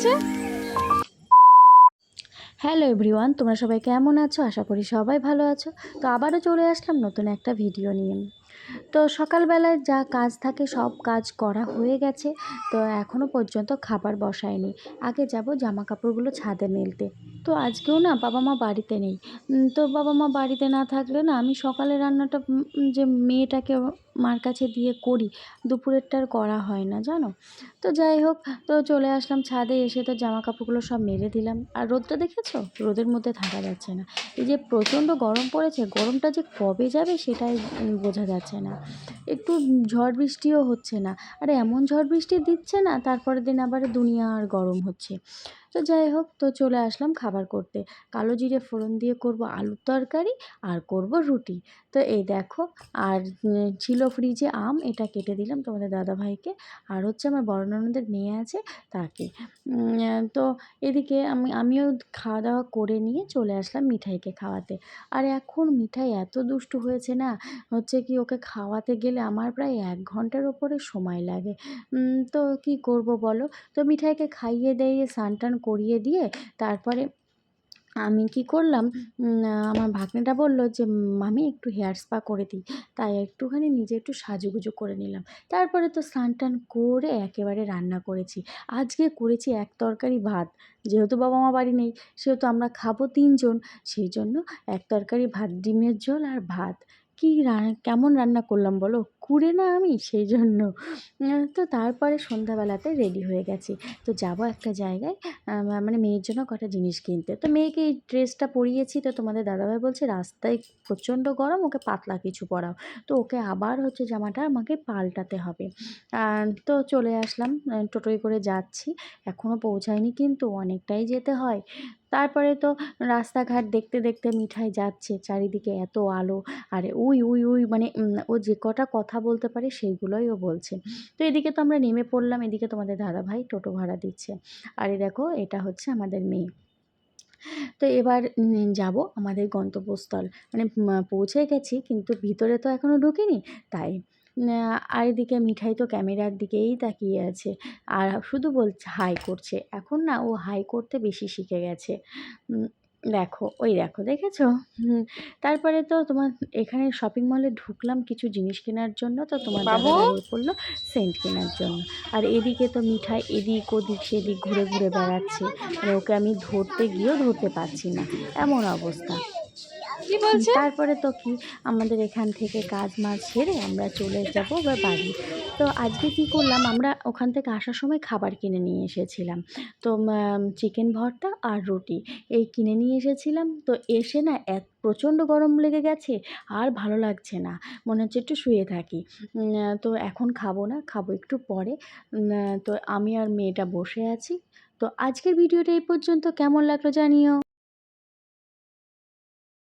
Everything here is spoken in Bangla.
হয়েছে? হ্যালো এভরিওয়ান তোমরা সবাই কেমন আছো? আশা করি সবাই ভালো আছো। তো আবারও চলে আসলাম নতুন একটা ভিডিও নিয়ে। তো সকালবেলায় যা কাজ থাকে সব কাজ করা হয়ে গেছে। তো এখনও পর্যন্ত খাবার বসায়নি। আগে যাব জামা কাপড়গুলো ছাদে মেলতে। তো আজকেও না বাবা মা বাড়িতে নেই। তো বাবা মা বাড়িতে না থাকলে না আমি সকালে রান্নাটা যে মেয়েটাকে মার কাছে দিয়ে করি দুপুরেরটা আর করা হয় না জানো? তো যাই হোক তো চলে আসলাম ছাদে এসে তো জামা কাপড়গুলো সব মেরে দিলাম। আর রোদটা দেখেছ? রোদের মধ্যে থাকা যাচ্ছে না। এই যে প্রচণ্ড গরম পড়েছে গরমটা যে কবে যাবে সেটাই বোঝা যাচ্ছে না। একটু ঝড় বৃষ্টিও হচ্ছে না। আর এমন ঝড় বৃষ্টি দিচ্ছে না তারপরের দিন আবার দুনিয়া আর গরম হচ্ছে। তো যাই হোক তো চলে আসলাম খাবার করতে। কালো জিরে ফোড়ন দিয়ে করব আলুর তরকারি আর করব রুটি। তো এই দেখো আর উম, ফ্রিজে আম, এটা কেটে দিলাম তোমাদের দাদাভাইকে। আর হচ্ছে আমার বড়নদের মেয়ে আছে তাকে। তো এদিকে আমি, আমিও খাওয়া দাওয়া করে নিয়ে চলে আসলাম মিঠাইকে খাওয়াতে। আর এখন মিঠাই এত দুষ্টু হয়েছে না, হচ্ছে কি ওকে খাওয়াতে গেলে আমার প্রায় এক ঘণ্টার ওপরে সময় লাগে। তো কি করব বলো? তো মিঠাইকে খাইয়ে দিয়ে স্নান টান করিয়ে দিয়ে তারপরে আমি কি করলাম? আমার ভাগ্নেটা বলল যে, মামি, একটু হেয়ার স্পা করে দিই। তাই একটুখানি নিজে একটু সাজুগুজু করে নিলাম। তারপরে তো স্নান টান করে একেবারে রান্না করেছি। আজকে করেছি এক তরকারি ভাত। যেহেতু বাবা মা বাড়ি নেই, সেহেতু আমরা খাব তিনজন। সেই জন্য এক তরকারি ভাত, ডিমের ঝোল আর ভাত। কী কেমন রান্না করলাম বলো? কুড়ে না আমি? সেই জন্য তো তারপরে সন্ধ্যাবেলাতে রেডি হয়ে গেছি। তো যাব একটা জায়গায় মানে মেয়ের জন্য কটা জিনিস কিনতে। তো মেয়েকে এই ড্রেসটা পরিয়েছি, তো তোমাদের দাদাভাই বলছে, রাস্তায় প্রচণ্ড গরম, ওকে পাতলা কিছু পরাও। তো ওকে আবার হচ্ছে জামাটা আমাকে পাল্টাতে হবে। তো চলে আসলাম টোটোয় করে যাচ্ছি। এখনও পৌঁছায়নি কিন্তু, অনেকটাই যেতে হয়। তারপরে তো রাস্তাঘাট দেখতে দেখতে মিঠাই যাচ্ছে, চারিদিকে এত আলো। আর উই উই উই মানে ও যে কটা কথা বলতে পারে, সেইগুলোই ও বলছে। তো এদিকে তো আমরা নেমে পড়লাম, এদিকে তোমাদের দাদাভাই টোটো ভাড়া দিচ্ছে। আর দেখো, এটা হচ্ছে আমাদের মেয়ে। তো এবার যাব আমাদের গন্তব্যস্থল। মানে পৌঁছে গেছি, কিন্তু ভিতরে তো এখনও ঢুকিনি, তাই। আর এদিকে মিঠাই তো ক্যামেরার দিকেই তাকিয়ে আছে। আর শুধু বলছে হাই করছে। এখন না ও হাই করতে বেশি শিখে গেছে। দেখো ওই দেখো দেখেছ? তারপরে তো তোমার এখানে শপিং মলে ঢুকলাম কিছু জিনিস কেনার জন্য তো তোমার পড়ল সেন্ট কেনার জন্য। আর এদিকে তো মিঠাই এদিক ওদিক সেদিক ঘুরে ঘুরে বেড়াচ্ছে। মানে ওকে আমি ধরতে গিয়েও ধরতে পারছি না। এমন অবস্থা। কি বলছে? তারপরে তো কি, আমাদের এখান থেকে কাজ মাছ সেরে আমরা চলে যাব এবার বাড়ি। তো আজকে কি করলাম, আমরা ওখান থেকে আসার সময় খাবার কিনে নিয়ে এসেছিলাম। তো চিকেন ভর্তা আর রুটি। এই কিনে নিয়ে এসেছিলাম, তো এসে না এত প্রচণ্ড গরম লেগে গেছে, আর ভালো লাগছে না। মনে হচ্ছে একটু শুয়ে থাকি। তো এখন খাব না, খাব একটু পরে। তো আমি আর মেয়েটা বসে আছি। তো আজকের ভিডিওটা এই পর্যন্ত। কেমন লাগল জানিও।